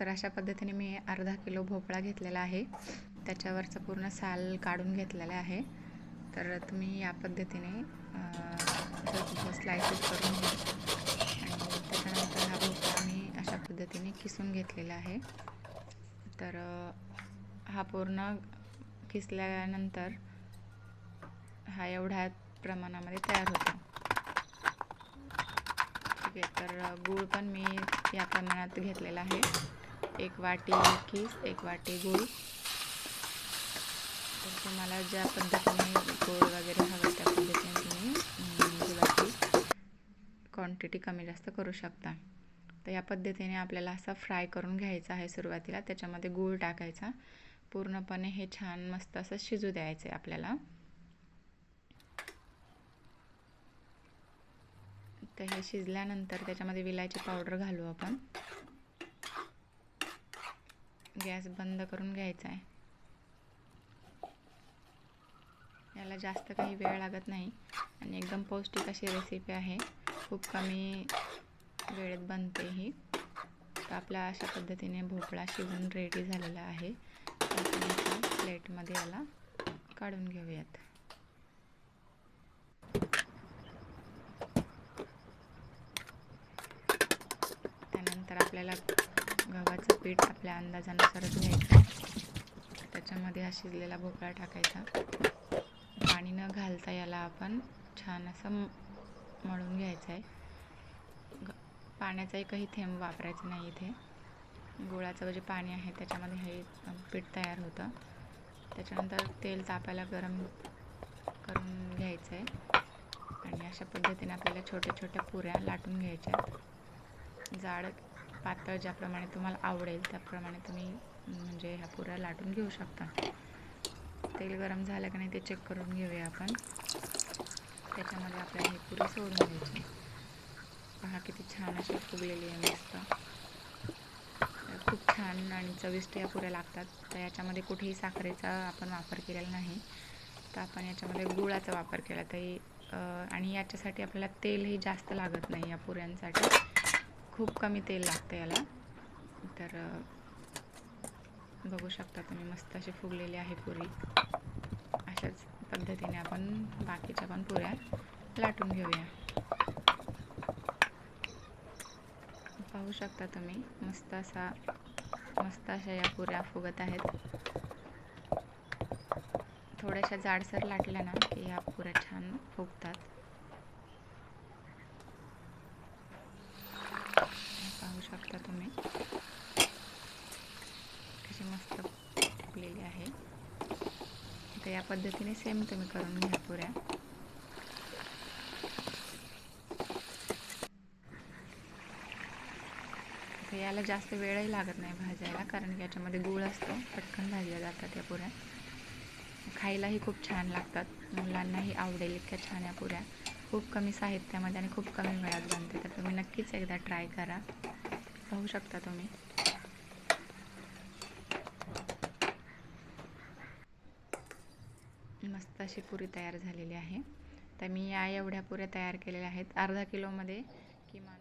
तर अशा पद्धतीने मी अर्धा किलो भोपळा घेतलेला आहे. त्याच्यावरचं पूर्ण साल काढून घेतलेला आहे. तर तुम्ही या पद्धतीने स्लायसेस करून घ्या. आणि त्याच्यानंतर हा भोपळा मी अशा पद्धतीने किसून घेतलेला आहे. तर हा पूर्ण किसल्यानंतर हा एवढ्या प्रमाणामध्ये तयार होतो. ठीक आहे तर गूळ पण मी या प्रमाणात घेतलेला आहे. एक वाटी किस एक वाटी गूळ. तर तुम्हाला ज्या पद्धतीने गोड वगैरे हवं त्या पद्धतीने तुम्ही गुळाची क्वांटिटी कमी जास्त करू शकता. तर या पद्धतीने आपल्याला असा फ्राय करून घ्यायचा आहे सुरुवातीला त्याच्यामध्ये गूळ टाकायचा. पूर्णपणे हे छान मस्त असं शिजू द्यायचं आहे आपल्याला. तर हे शिजल्यानंतर त्याच्यामध्ये विलायची पावडर घालू आपण. गॅस बंद करून घ्यायचा आहे. याला जास्त काही वेळ लागत नाही. आणि एकदम पौष्टिक अशी रेसिपी आहे. खूप कमी वेळेत बनते ही. तर आपल्या अशा पद्धतीने भोपळा शिजून रेडी झालेला आहे. आपण प्लेटमध्ये याला काढून घेऊयात. त्यानंतर आपल्याला पीठ आपल्या अंदाजानुसारच घ्यायचं. त्याच्यामध्ये हा शिजलेला भोपळा टाकायचा. पाणी न घालता याला आपण छान असं मळून घ्यायचं आहे पाण्याचा एकही थेंब वापरायचा नाही इथे. गुळाचं जे पाणी आहे त्याच्यामध्ये हे पीठ तयार होतं. त्याच्यानंतर तेल तापायला गरम करून घ्यायचं आहे आणि अशा पद्धतीने आपल्याला छोट्या छोट्या पुऱ्या लाटून घ्यायच्या. जाड पातळ ज्याप्रमाणे तुम्हाला आवडेल त्याप्रमाणे तुम्ही म्हणजे ह्या पुऱ्या लाटून घेऊ शकता. तेल गरम झालं का नाही ते चेक करून घेऊया आपण. त्याच्यामध्ये आपल्याला ही पुरी सोडून घ्यायची पहा किती छान अशी फुगलेली आहे मस्त. खूप छान आणि चविष्ट या पुऱ्या लागतात. तर याच्यामध्ये कुठेही साखरेचा आपण वापर केलेला नाही. तर आपण याच्यामध्ये गुळाचा वापर केला तरी आणि याच्यासाठी आपल्याला तेलही जास्त लागत नाही या पुऱ्यांसाठी. खूप कमी तेल लागतं याला. तर बघू शकता तुम्ही मस्त अशी फुगलेली आहे पुरी. अशाच पद्धतीने आपण बाकीच्या पण पुऱ्या लाटून घेऊया. पाहू शकता तुम्ही मस्त असा मस्त अशा या पुऱ्या फुगत आहेत. थोड्याशा जाडसर लाटल्या ना की या पुऱ्या छान फुगतात पाहू शकता तुम्ही कशी मस्त आहे. तर या पद्धतीने सेम तुम्ही करून घ्या पुऱ्या. याला जास्त वेळही लागत नाही भाजायला कारण की याच्यामध्ये गूळ असतो पटकन भाजल्या जातात या पुऱ्या. खायलाही खूप छान लागतात. मुलांनाही आवडेल इतक्या छान या पुऱ्या. खूप कमी साहित्यामध्ये आणि खूप कमी वेळात बनते. तर तुम्ही नक्कीच एकदा ट्राय करा. पाहू शकता तुम्ही. मस्त अशी पुरी तयार झालेली आहे. तर मी या एवढ्या पुऱ्या तयार केलेल्या आहेत. अर्धा किलोमध्ये किमान